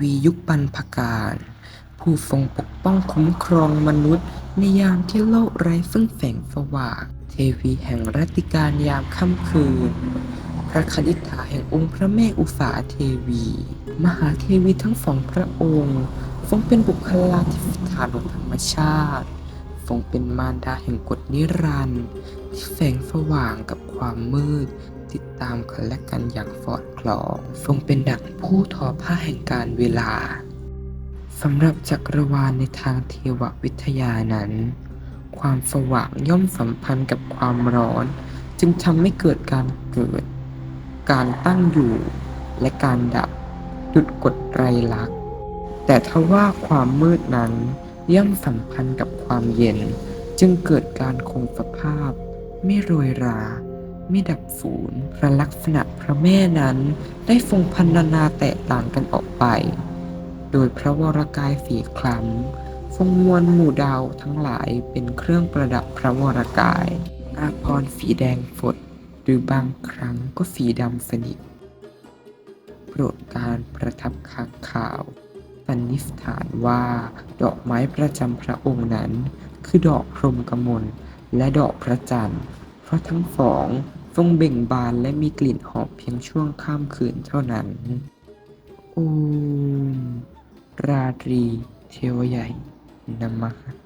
วียุคบรรพกาลผู้ทรงปกป้องคุ้มครองมนุษย์ ในยามที่โลกไร้ซึ่งแสงสว่าง เทวีแห่งรัตติการยามค่ำคืน พระคณิษฐาแห่งองค์พระแม่อุษาเทวี มหาเทวีทั้งสองพระองค์ ทรงเป็นบุคลาธิฐานของธรรมชาติ ทรงเป็นมารดาแห่งกฎนิรันดร์ที่แสงสว่างกับ ความมืด ติดตามกันและกันอย่างสอดคลองทรงเป็นดั่งผู้ทอผ้าแห่งการเวลาสำหรับจักรวาลในทางเทววิทยานั้น ความสว่างย่อมสัมพันธ์กับความร้อน จึงทำให้เกิดการเกิด การตั้งอยู่และการดับดุดกฎไตรลักษณ์แต่ทว่าความมืดนั้นย่อมสัมพันธ์กับความเย็น จึงเกิดการคงสภาพไม่โรยรา ไม่ดับสูญพระลักษณะพระแม่นั้นได้ทรงพันนาแตกต่างกันออกไป โดยพระวรกายสีคล้ำทรงมวลหมู่ดาวทั้งหลายเป็นเครื่องประดับพระวรกาย อาพรณ์สีแดงฝดหรือบางครั้งก็สีดำสนิทโปรดการประทับค้างข่าวสันนิษฐานว่าดอกไม้ประจำพระองค์นั้น คือดอกพรหมกมลและดอกพระจันทร์ เพราะทั้งสอง ทรงเบ่งบานและมีกลิ่นหอมเพียงช่วงข้ามคืนเท่านั้น โอมราตรีเทวใหญ่นมัส